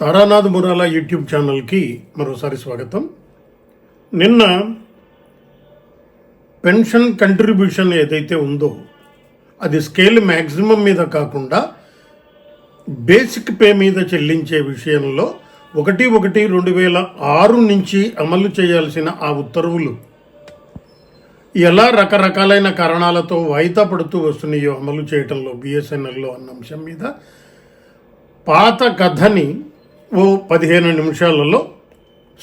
Taranath మురాలా YouTube ఛానల్కి మరోసారి స్వాగతం. నిన్న పెన్షన్ కంట్రిబ్యూషన్ ఏదైతే ఉందో అది స్కేల్ మ్యాక్సిమం మీద కాకుండా బేసిక్ పే మీద చెల్లించే విషయంలో ఒకటి ఒకటి రెండు వేల ఆరు నుంచి అమలు చేయాల్సిన ఆ ఉత్తర్వులు ఎలా రకరకాలైన కారణాలతో వాయిదా పడుతూ వస్తున్నాయో అమలు చేయటంలో బిఎస్ఎన్ఎల్లో అన్న అంశం మీద పాత కథని ఓ పదిహేను నిమిషాలలో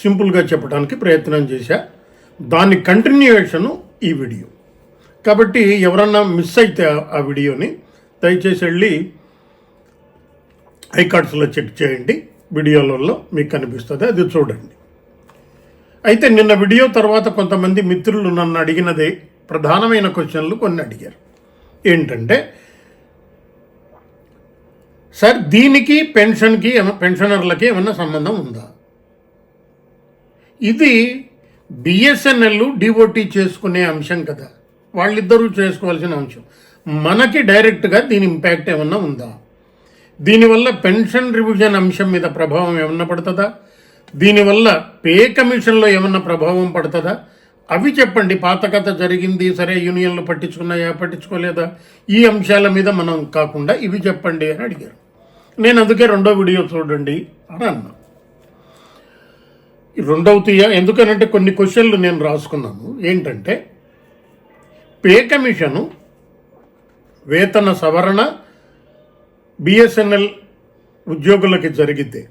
సింపుల్గా చెప్పడానికి ప్రయత్నం చేశా. దాని కంటిన్యూయేషను ఈ వీడియో. కాబట్టి ఎవరన్నా మిస్ అయితే ఆ- వీడియోని దయచేసి వెళ్ళి ఐకార్డ్స్లో చెక్ చేయండి. వీడియోలలో మీకు కనిపిస్తుంది. అది చూడండి. అయితే నిన్న వీడియో తర్వాత కొంతమంది మిత్రులు నన్ను అడిగినదే ప్రధానమైన క్వశ్చన్లు కొన్ని అడిగారు. ఏంటంటే సార్ దీనికి పెన్షన్కి పెన్షనర్లకి ఏమన్నా సంబంధం ఉందా? ఇది బిఎస్ఎన్ఎల్ డిఓటీ చేసుకునే అంశం కదా. వాళ్ళిద్దరూ చేసుకోవాల్సిన అంశం. మనకి డైరెక్ట్గా దీని ఇంపాక్ట్ ఏమన్నా ఉందా? దీనివల్ల పెన్షన్ రివిజన్ అంశం మీద ప్రభావం ఏమన్నా పడుతుందా? దీనివల్ల పే కమిషన్లో ఏమన్నా ప్రభావం పడుతుందా? అవి చెప్పండి. పాత కథ జరిగింది సరే యూనియన్లు పట్టించుకున్నాయా పట్టించుకోలేదా? ఈ అంశాల మీద మనం కాకుండా ఇవి చెప్పండి అని అడిగారు. నేను అందుకే రెండో వీడియో చూడండి అని అన్నా. ఈ రెండవతీయ ఎందుకనంటే కొన్ని క్వశ్చన్లు నేను రాసుకున్నాను. ఏంటంటే పే కమిషను వేతన సవరణ బిఎస్ఎన్ఎల్ ఉద్యోగులకి జరిగితే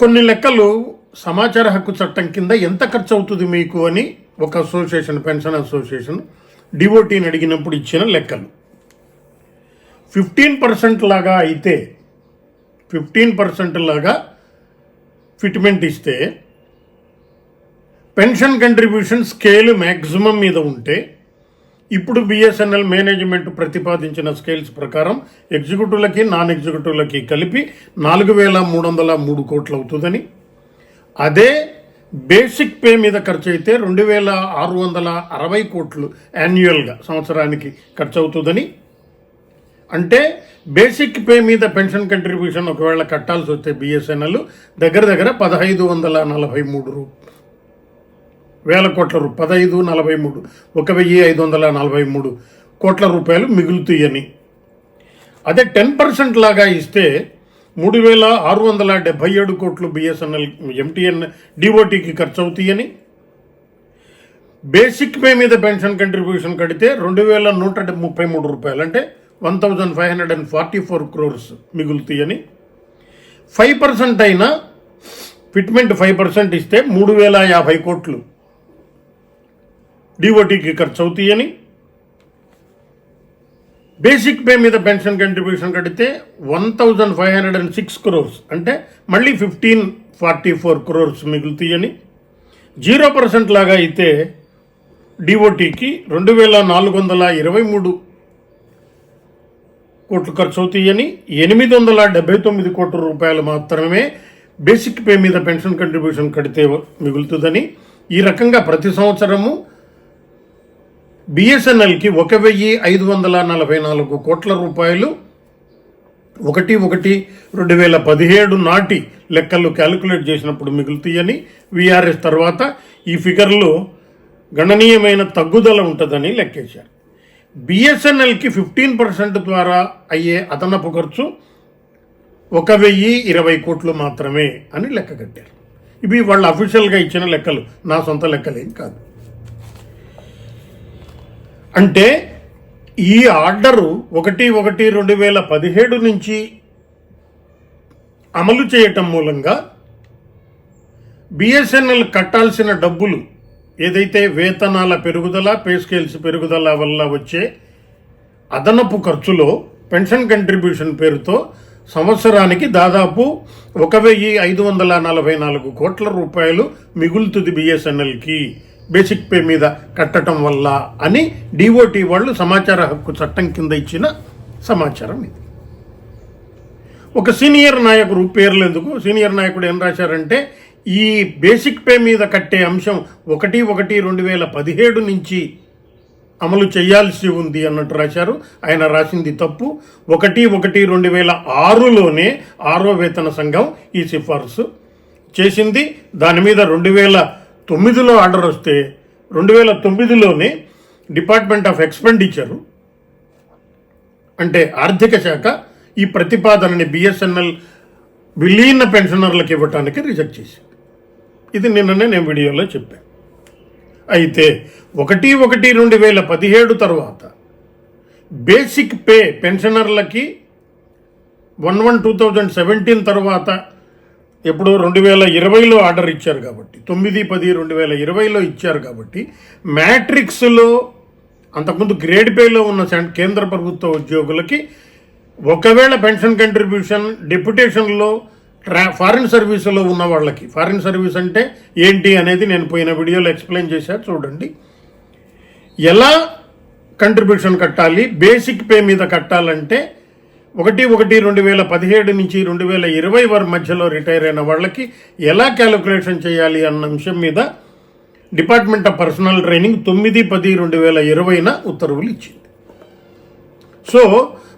కొన్ని లెక్కలు సమాచార హక్కు చట్టం కింద ఎంత ఖర్చు అవుతుంది మీకు అని ఒక అసోసియేషన్ పెన్షన్ అసోసియేషన్ డివోటీని అడిగినప్పుడు ఇచ్చిన లెక్కలు. ఫిఫ్టీన్ పర్సెంట్ లాగా అయితే ఫిఫ్టీన్ పర్సెంట్ లాగా ఫిట్మెంట్ ఇస్తే పెన్షన్ కంట్రిబ్యూషన్ స్కేల్ మ్యాక్సిమం మీద ఉంటే ఇప్పుడు బిఎస్ఎన్ఎల్ మేనేజ్మెంట్ ప్రతిపాదించిన స్కేల్స్ ప్రకారం ఎగ్జిక్యూటివ్లకి నాన్ ఎగ్జిక్యూటివ్లకి కలిపి నాలుగు వేల మూడు వందల మూడు కోట్లు అవుతుందని అదే బేసిక్ పే మీద ఖర్చు అయితే రెండు వేల ఆరు వందల అరవై కోట్లు యాన్యువల్గా సంవత్సరానికి ఖర్చు అవుతుందని అంటే బేసిక్ పే మీద పెన్షన్ కంట్రిబ్యూషన్ ఒకవేళ కట్టాల్సి వస్తే బిఎస్ఎన్ఎల్ దగ్గర దగ్గర పదహైదు వందల నలభై మూడు రూ వేల కోట్ల రూ పదహైదు నలభై మూడు ఒక వెయ్యి ఐదు వందల నలభై మూడు కోట్ల రూపాయలు మిగులుతాయని. అదే టెన్ పర్సెంట్ లాగా ఇస్తే మూడు వేల ఆరు వందల డెబ్బై ఏడు కోట్లు బిఎస్ఎన్ఎల్ ఎంటీఎన్ డిఓటీకి ఖర్చు అవుతాయని బేసిక్ పే మీద పెన్షన్ కంట్రిబ్యూషన్ కడితే రెండు వేల నూట ముప్పై మూడు రూపాయలు. అంటే one thousand five hundred and forty four crores మిగులుతాయని. Five percent అయినా ఫిట్మెంట్ ఫైవ్ పర్సెంట్ ఇస్తే మూడు వేల యాభై కోట్లు డిఓటీకి ఖర్చు అవుతాయని బేసిక్ పే మీద పెన్షన్ కంట్రిబ్యూషన్ కడితే one thousand five hundred and six crores అంటే మళ్ళీ ఫిఫ్టీన్ ఫార్టీ ఫోర్ క్రోర్స్ మిగులుతాయని. జీరో పర్సెంట్ లాగా అయితే డిఓటీకి రెండు వేల నాలుగు వందల ఇరవై మూడు కోట్లు ఖర్చు అవుతాయని ఎనిమిది వందల డెబ్బై తొమ్మిది కోట్ల రూపాయలు మాత్రమే బేసిక్ పే మీద పెన్షన్ కంట్రిబ్యూషన్ కడితే మిగులుతుందని ఈ రకంగా ప్రతి సంవత్సరము బిఎస్ఎన్ఎల్కి ఒక వెయ్యి ఐదు వందల నలభై నాలుగు కోట్ల రూపాయలు ఒకటి ఒకటి రెండు వేల పదిహేడు నాటి లెక్కలు క్యాలిక్యులేట్ చేసినప్పుడు మిగులుతాయని విఆర్ఎస్ తర్వాత ఈ ఫిగర్లో గణనీయమైన తగ్గుదల ఉంటుందని లెక్కేశారు. బిఎస్ఎన్ఎల్కి ఫిఫ్టీన్ పర్సెంట్ ద్వారా అయ్యే అదనపు ఖర్చు ఒక వెయ్యి ఇరవై కోట్లు మాత్రమే అని లెక్క కట్టారు. ఇవి వాళ్ళు అఫీషియల్గా ఇచ్చిన లెక్కలు. నా సొంత లెక్కలేం కాదు. అంటే ఈ ఆర్డరు ఒకటి ఒకటి రెండు వేల పదిహేడు నుంచి అమలు చేయటం మూలంగా బిఎస్ఎన్ఎల్ కట్టాల్సిన డబ్బులు ఏదైతే వేతనాల పెరుగుదల పే స్కేల్స్ పెరుగుదల వల్ల వచ్చే అదనపు ఖర్చులో పెన్షన్ కంట్రిబ్యూషన్ పేరుతో సంవత్సరానికి దాదాపు ఒక వెయ్యి ఐదు వందల నలభై నాలుగు కోట్ల రూపాయలు మిగులుతుంది బిఎస్ఎన్ఎల్కి బేసిక్ పే మీద కట్టడం వల్ల అని డిఓటి వాళ్ళు సమాచార హక్కు చట్టం కింద ఇచ్చిన సమాచారం ఇది. ఒక సీనియర్ నాయకుడు పేర్లు ఎందుకు? సీనియర్ నాయకుడు ఏం రాశారంటే ఈ బేసిక్ పే మీద కట్టే అంశం ఒకటి ఒకటి రెండు వేల పదిహేడు నుంచి అమలు చేయాల్సి ఉంది అన్నట్టు రాశారు. ఆయన రాసింది తప్పు. ఒకటి ఒకటి రెండు వేల ఆరులోనే ఆరో వేతన సంఘం ఈ సిఫార్సు చేసింది. దాని మీద రెండు వేల తొమ్మిదిలో ఆర్డర్ వస్తే రెండు వేల తొమ్మిదిలోనే డిపార్ట్మెంట్ ఆఫ్ ఎక్స్పెండిచరు. అంటే ఆర్థిక శాఖ ఈ ప్రతిపాదనని బిఎస్ఎన్ఎల్ విలీన పెన్షనర్లకు ఇవ్వటానికి రిజెక్ట్ చేసింది. ఇది నిన్ననే నేను వీడియోలో చెప్పాను. అయితే ఒకటి ఒకటి రెండు వేల పదిహేడు తర్వాత basic pay పెన్షనర్లకి one one two thousand seventeen తర్వాత ఎప్పుడు రెండు వేల ఇరవైలో ఆర్డర్ ఇచ్చారు కాబట్టి తొమ్మిది పది రెండు వేల ఇరవైలో ఇచ్చారు కాబట్టి మ్యాట్రిక్స్లో అంతకుముందు గ్రేడ్ పేలో ఉన్న కేంద్ర ప్రభుత్వ ఉద్యోగులకి ఒకవేళ పెన్షన్ కంట్రిబ్యూషన్ డెప్యుటేషన్లో ట్రా ఫారిన్ సర్వీసులో ఉన్న వాళ్ళకి. ఫారిన్ సర్వీస్ అంటే ఏంటి అనేది నేను పోయిన వీడియోలో ఎక్స్ప్లెయిన్ చేశాను చూడండి. ఎలా కంట్రిబ్యూషన్ కట్టాలి? బేసిక్ పే మీద కట్టాలంటే ఒకటి ఒకటి రెండు వేల పదిహేడు నుంచి రెండు వేల ఇరవై వర మధ్యలో రిటైర్ అయిన వాళ్ళకి ఎలా క్యాలిక్యులేషన్ చేయాలి అన్న అంశం మీద డిపార్ట్మెంట్ ఆఫ్ పర్సనల్ ట్రైనింగ్ తొమ్మిది పది రెండు వేల ఇరవైన ఉత్తర్వులు ఇచ్చింది. సో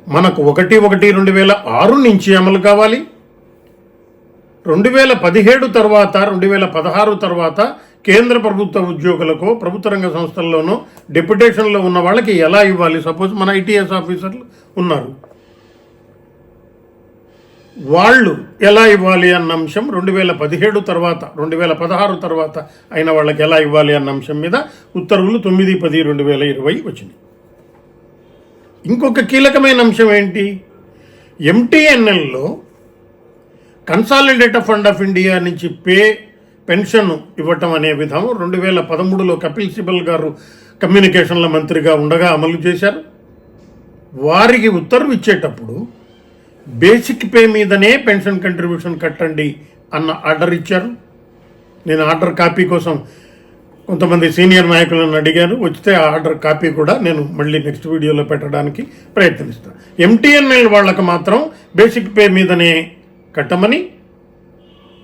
మనకు ఒకటి ఒకటి రెండు వేల ఆరు నుంచి అమలు కావాలి. రెండు వేల పదిహేడు తర్వాత రెండు వేల పదహారు తర్వాత కేంద్ర ప్రభుత్వ ఉద్యోగులకు ప్రభుత్వ రంగ సంస్థల్లోనూ డెప్యుటేషన్లో ఉన్న వాళ్ళకి ఎలా ఇవ్వాలి? సపోజ్ మన ఐటీఎస్ ఆఫీసర్లు ఉన్నారు. వాళ్ళు ఎలా ఇవ్వాలి అన్న అంశం రెండు వేల పదిహేడు తర్వాత రెండు వేల పదహారు తర్వాత అయిన వాళ్ళకి ఎలా ఇవ్వాలి అన్న అంశం మీద ఉత్తర్వులు తొమ్మిది పది రెండు వేల ఇరవై వచ్చినాయి. ఇంకొక కీలకమైన అంశం ఏంటి? ఎంటీఎన్ఎల్లో కన్సాలిడేటర్ ఫండ్ ఆఫ్ ఇండియా నుంచి పే పెన్షన్ ఇవ్వటం అనే విధం రెండు వేల పదమూడులో కపిల్ సిబల్ గారు కమ్యూనికేషన్ల మంత్రిగా ఉండగా అమలు చేశారు. వారికి ఉత్తర్వు ఇచ్చేటప్పుడు బేసిక్ పే మీదనే పెన్షన్ కంట్రిబ్యూషన్ కట్టండి అన్న ఆర్డర్ ఇచ్చారు. నేను ఆర్డర్ కాపీ కోసం కొంతమంది సీనియర్ నాయకులను అడిగాను. వచ్చితే ఆ ఆర్డర్ కాపీ కూడా నేను మళ్ళీ నెక్స్ట్ వీడియోలో పెట్టడానికి ప్రయత్నిస్తాను ఎంటీఎన్ఎల్ వాళ్ళకు మాత్రం బేసిక్ పే మీదనే కట్టమని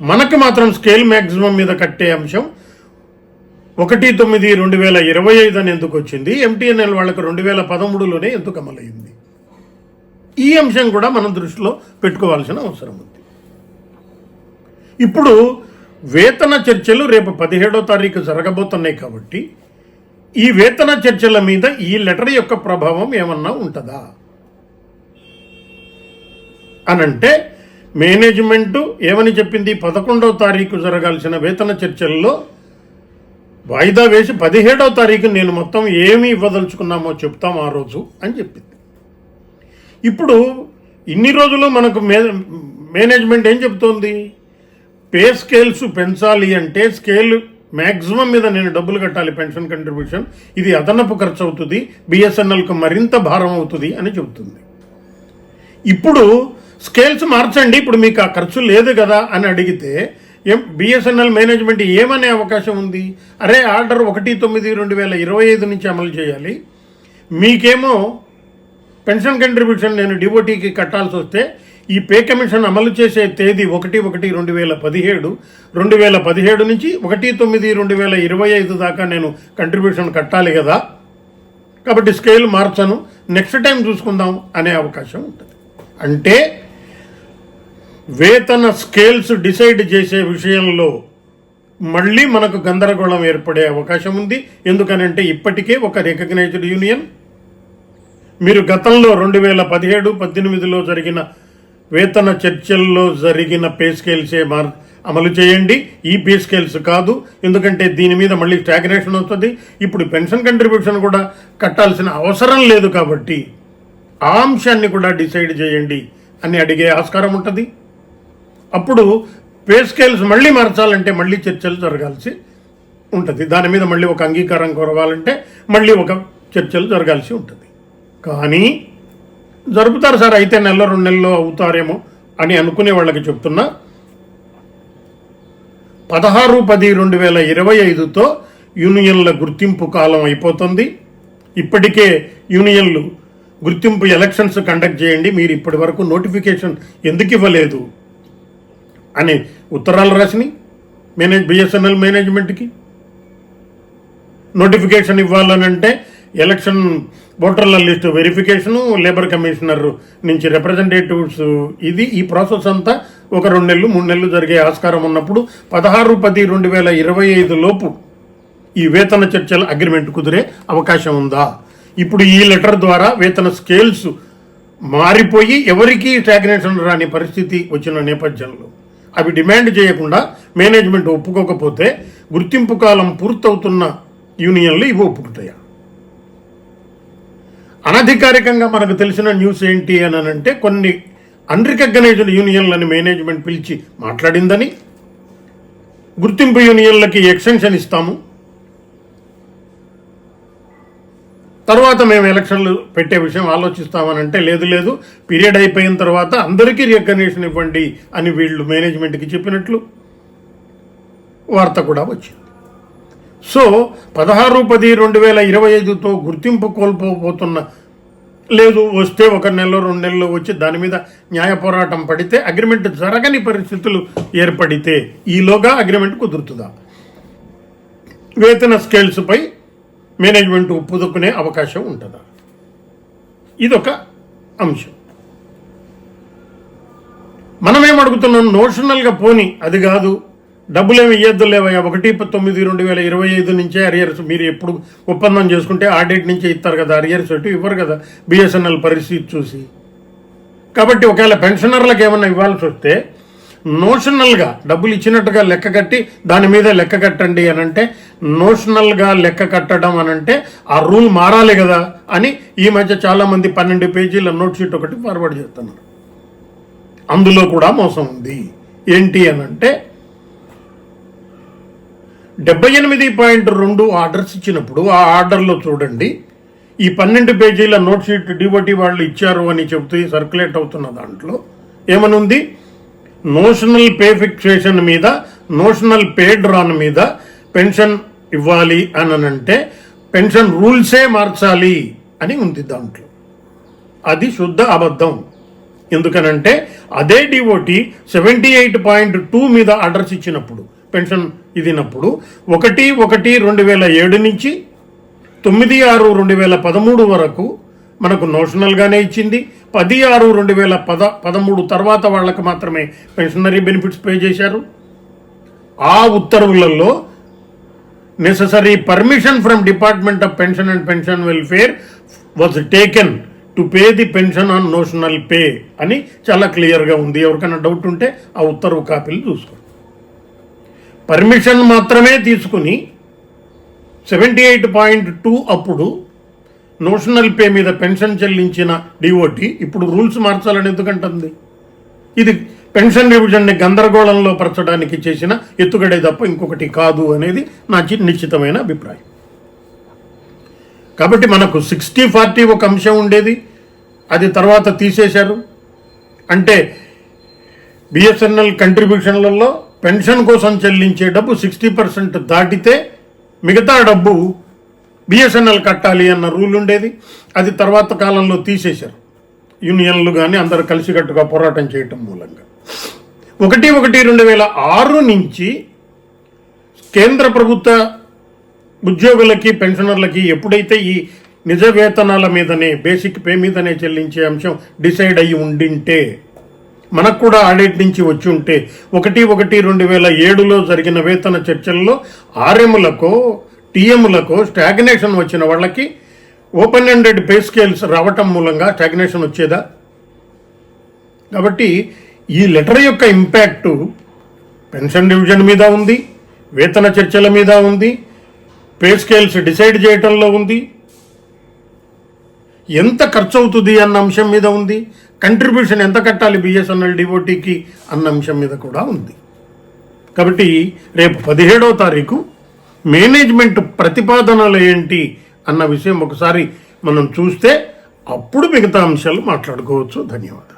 మనకు మాత్రం స్కేల్ మ్యాక్సిమం మీద కట్టే అంశం ఒకటి తొమ్మిది రెండు వేల ఇరవై ఐదు అని ఎందుకు వచ్చింది? ఎంటీఎన్ఎల్ వాళ్ళకు రెండు వేల పదమూడులోనే ఎందుకు అమలైంది? ఈ అంశం కూడా మనం దృష్టిలో పెట్టుకోవాల్సిన అవసరం ఉంది. ఇప్పుడు వేతన చర్చలు రేపు పదిహేడో తారీఖు జరగబోతున్నాయి కాబట్టి ఈ వేతన చర్చల మీద ఈ లెటర్ యొక్క ప్రభావం ఏమన్నా ఉంటుందా? అనంటే మేనేజ్మెంటు ఏమని చెప్పింది? పదకొండవ తారీఖు జరగాల్సిన వేతన చర్చల్లో వాయిదా వేసి పదిహేడవ తారీఖు నేను మొత్తం ఏమి ఇవ్వదలుచుకున్నామో చెప్తాం ఆ రోజు అని చెప్పింది. ఇప్పుడు ఇన్ని రోజులు మనకు మే మేనేజ్మెంట్ ఏం చెప్తోంది? పే స్కేల్స్ పెంచాలి అంటే స్కేల్ మ్యాక్సిమం మీద నేను డబ్బులు కట్టాలి పెన్షన్ కంట్రిబ్యూషన్. ఇది అదనపు ఖర్చు అవుతుంది బిఎస్ఎన్ఎల్కు మరింత భారం అవుతుంది అని చెబుతుంది. ఇప్పుడు స్కేల్స్ మార్చండి ఇప్పుడు మీకు ఆ ఖర్చు లేదు కదా అని అడిగితే ఏం బిఎస్ఎన్ఎల్ మేనేజ్మెంట్ ఏమనే అవకాశం ఉంది? అరే ఆర్డర్ ఒకటి తొమ్మిది రెండు వేల ఇరవై ఐదు నుంచి అమలు చేయాలి. మీకేమో పెన్షన్ కంట్రిబ్యూషన్ నేను డివోటీకి కట్టాల్సి వస్తే ఈ పే కమిషన్ అమలు చేసే తేదీ ఒకటి ఒకటి రెండు వేల పదిహేడు రెండు వేల పదిహేడు నుంచి ఒకటి తొమ్మిది రెండు వేల ఇరవై ఐదు దాకా నేను కంట్రిబ్యూషన్ కట్టాలి కదా. కాబట్టి స్కేల్ మార్చను. నెక్స్ట్ టైం చూసుకుందాం అనే అవకాశం ఉంటుంది. అంటే వేతన స్కేల్స్ డిసైడ్ చేసే విషయంలో మళ్ళీ మనకు గందరగోళం ఏర్పడే అవకాశం ఉంది. ఎందుకనంటే ఇప్పటికే ఒక రికగ్నైజ్డ్ యూనియన్. మీరు గతంలో రెండు వేల పదిహేడు పద్దెనిమిదిలో జరిగిన వేతన చర్చల్లో జరిగిన పే స్కేల్సే మార్ అమలు చేయండి. ఈ పే స్కేల్స్ కాదు. ఎందుకంటే దీని మీద మళ్ళీ స్టాగ్నేషన్ వస్తుంది. ఇప్పుడు పెన్షన్ కంట్రిబ్యూషన్ కూడా కట్టాల్సిన అవసరం లేదు కాబట్టి ఆ అంశాన్ని కూడా డిసైడ్ చేయండి అని అడిగే ఆస్కారం ఉంటుంది. అప్పుడు పే స్కేల్స్ మళ్ళీ మార్చాలంటే మళ్ళీ చర్చలు జరగాల్సి ఉంటుంది. దాని మీద మళ్ళీ ఒక అంగీకారం కొరవాలంటే మళ్ళీ ఒక చర్చలు జరగాల్సి ఉంటుంది. కానీ జరుపుతారు సార్ అయితే నెల రెండు నెలల్లో అవుతారేమో అని అనుకునే వాళ్ళకి చెప్తున్నా. పదహారు పది రెండు వేల ఇరవై ఐదుతో యూనియన్ల గుర్తింపు కాలం అయిపోతుంది. ఇప్పటికే యూనియన్లు గుర్తింపు ఎలక్షన్స్ కండక్ట్ చేయండి మీరు ఇప్పటి వరకు నోటిఫికేషన్ ఎందుకు ఇవ్వలేదు? అని ఉత్తరాలు రాసినాయి. మేనేజ్ బిఎస్ఎన్ఎల్ మేనేజ్మెంట్కి నోటిఫికేషన్ ఇవ్వాలనంటే ఎలక్షన్ ఓటర్ల లిస్టు వెరిఫికేషను లేబర్ కమిషనర్ నుంచి రిప్రజెంటేటివ్స్ ఇది. ఈ ప్రాసెస్ అంతా ఒక రెండు నెలలు మూడు నెలలు జరిగే ఆస్కారం ఉన్నప్పుడు పదహారు పది రెండు వేల ఇరవై ఐదు లోపు ఈ వేతన చర్చల అగ్రిమెంట్ కుదిరే అవకాశం ఉందా? ఇప్పుడు ఈ లెటర్ ద్వారా వేతన స్కేల్స్ మారిపోయి ఎవరికీ స్టాగ్నేషన్ రాని పరిస్థితి వచ్చిన నేపథ్యంలో. అవి డిమాండ్ చేయకుండా మేనేజ్మెంట్ ఒప్పుకోకపోతే గుర్తింపు కాలం పూర్తవుతున్న యూనియన్లు ఇవి ఒప్పుకుంటాయా? అనధికారికంగా మనకు తెలిసిన న్యూస్ ఏంటి అని అంటే కొన్ని అన్రికగ్నైజ్డ్ యూనియన్లని మేనేజ్మెంట్ పిలిచి మాట్లాడిందని గుర్తింపు యూనియన్లకి ఎక్స్టెన్షన్ ఇస్తాము. తర్వాత మేము ఎలక్షన్లు పెట్టే విషయం ఆలోచిస్తామని అంటే లేదు లేదు. పీరియడ్ అయిపోయిన తర్వాత అందరికీ రికగ్నేషన్ ఇవ్వండి అని వీళ్ళు మేనేజ్మెంట్కి చెప్పినట్లు వార్త కూడా వచ్చింది. సో పదహారు పది రెండు వేల ఇరవై ఐదుతో గుర్తింపు కోల్పోబోతున్న లేదు వస్తే ఒక నెల రెండు నెలలు వచ్చి దాని మీద న్యాయ పోరాటం పడితే అగ్రిమెంట్ జరగని పరిస్థితులు ఏర్పడితే ఈలోగా అగ్రిమెంట్ కుదురుతుందా? వేతన స్కేల్స్పై మేనేజ్మెంట్ ఒప్పుదుకునే అవకాశం ఉంటుందా? ఇదొక అంశం. మనమేం అడుగుతున్నాం? నోషనల్గా పోని. అది కాదు. డబ్బులేమి ఇయ్యద్దు లేవయ్యా. ఒకటి తొమ్మిది రెండు వేల ఇరవై ఐదు నుంచే అరియర్స్ మీరు ఎప్పుడు ఒప్పందం చేసుకుంటే ఆ డేట్ నుంచే ఇస్తారు కదా. అరియర్స్ అటు ఇవ్వరు కదా. బిఎస్ఎన్ఎల్ పరిస్థితి చూసి. కాబట్టి ఒకవేళ పెన్షనర్లకు ఏమన్నా ఇవ్వాల్సి వస్తే నోషనల్గా డబ్బులు ఇచ్చినట్టుగా లెక్క కట్టి దాని మీద లెక్క కట్టండి అని అంటే నోషనల్గా లెక్క కట్టడం అని అంటే ఆ రూల్ మారాలి కదా అని ఈ మధ్య చాలామంది పన్నెండు పేజీల నోట్ షీట్ ఒకటి ఫార్వర్డ్ చేస్తున్నారు. అందులో కూడా మోసం ఉంది. ఏంటి అని అంటే డెబ్బై ఎనిమిది పాయింట్ రెండు ఆర్డర్స్ ఇచ్చినప్పుడు ఆ ఆర్డర్లో చూడండి ఈ పన్నెండు పేజీల నోట్ షీట్ డివోటీ వాళ్ళు ఇచ్చారు అని చెబుతూ సర్క్యులేట్ అవుతున్న దాంట్లో ఏమనుంది? నోషనల్ పే ఫిక్సేషన్ మీద నోషనల్ పే డ్రాన్ మీద పెన్షన్ ఇవ్వాలి అని అంటే పెన్షన్ రూల్సే మార్చాలి అని ఉంది దాంట్లో. అది శుద్ధ అబద్ధం. ఎందుకనంటే అదే DOT seventy eight point two మీద ఆర్డర్స్ ఇచ్చినప్పుడు పెన్షన్ ఇదినప్పుడు ఒకటి ఒకటి రెండు వేల ఏడు నుంచి తొమ్మిది ఆరు రెండు వేల పదమూడు వరకు మనకు నోషనల్గానే ఇచ్చింది పది ఆరు రెండు వేల పద పదమూడు తర్వాత వాళ్ళకి మాత్రమే పెన్షనరీ బెనిఫిట్స్ పే చేశారు. ఆ ఉత్తర్వులలో necessary permission from department of pension and pension welfare was taken to pay the pension on notional pay అని చాలా క్లియర్గా ఉంది. ఎవరికైనా డౌట్ ఉంటే ఆ ఉత్తర్వు కాపీలు చూసుకోండి. పర్మిషన్ మాత్రమే తీసుకుని సెవెంటీ ఎయిట్ పాయింట్ టూ అప్పుడు నోషనల్ పే మీద పెన్షన్ చెల్లించిన డిఓటి ఇప్పుడు రూల్స్ మార్చాలని ఎందుకంటుంది? ఇది పెన్షన్ రివిజన్ని గందరగోళంలో పరచడానికి చేసిన ఎత్తుగడే తప్ప ఇంకొకటి కాదు అనేది నా చి- నిశ్చితమైన అభిప్రాయం. కాబట్టి మనకు సిక్స్టీ ఫార్టీ ఒక అంశం ఉండేది. అది తర్వాత తీసేశారు. అంటే బిఎస్ఎన్ఎల్ కంట్రిబ్యూషన్లలో పెన్షన్ కోసం చెల్లించే డబ్బు సిక్స్టీ పర్సెంట్ దాటితే మిగతా డబ్బు బిఎస్ఎన్ఎల్ కట్టాలి అన్న రూల్ ఉండేది. అది తర్వాత కాలంలో తీసేశారు. యూనియన్లు కానీ అందరు కలిసికట్టుగా పోరాటం చేయటం మూలంగా. ఒకటి ఒకటి రెండు వేల ఆరు నుంచి కేంద్ర ప్రభుత్వ ఉద్యోగులకి పెన్షనర్లకి ఎప్పుడైతే ఈ నిజ వేతనాల మీదనే బేసిక్ పే మీదనే చెల్లించే అంశం డిసైడ్ అయ్యి ఉండింటే మనకు కూడా ఆడిట్ నుంచి వచ్చి ఉంటే ఒకటి ఒకటి రెండు వేల ఏడులో జరిగిన వేతన చర్చల్లో ఆర్ఎంలకు టీఎంలకు స్టాగ్నేషన్ వచ్చిన వాళ్ళకి ఓపెన్ హండ్రెడ్ పే స్కేల్స్ రావటం మూలంగా స్టాగ్నేషన్ వచ్చేదా? కాబట్టి ఈ లెటర్ యొక్క ఇంపాక్టు పెన్షన్ డివిజన్ మీద ఉంది వేతన చర్చల మీద ఉంది పే స్కేల్స్ డిసైడ్ చేయటంలో ఉంది. ఎంత ఖర్చు అవుతుంది అన్న అంశం మీద ఉంది కంట్రిబ్యూషన్ ఎంత కట్టాలి బిఎస్ఎన్ఎల్ డిఓటీకి అన్న అంశం మీద కూడా ఉంది. కాబట్టి రేపు పదిహేడవ తారీఖు మేనేజ్మెంట్ ప్రతిపాదనలు ఏంటి అన్న విషయం ఒకసారి మనం చూస్తే అప్పుడు మిగతా అంశాలు మాట్లాడుకోవచ్చు. ధన్యవాదాలు.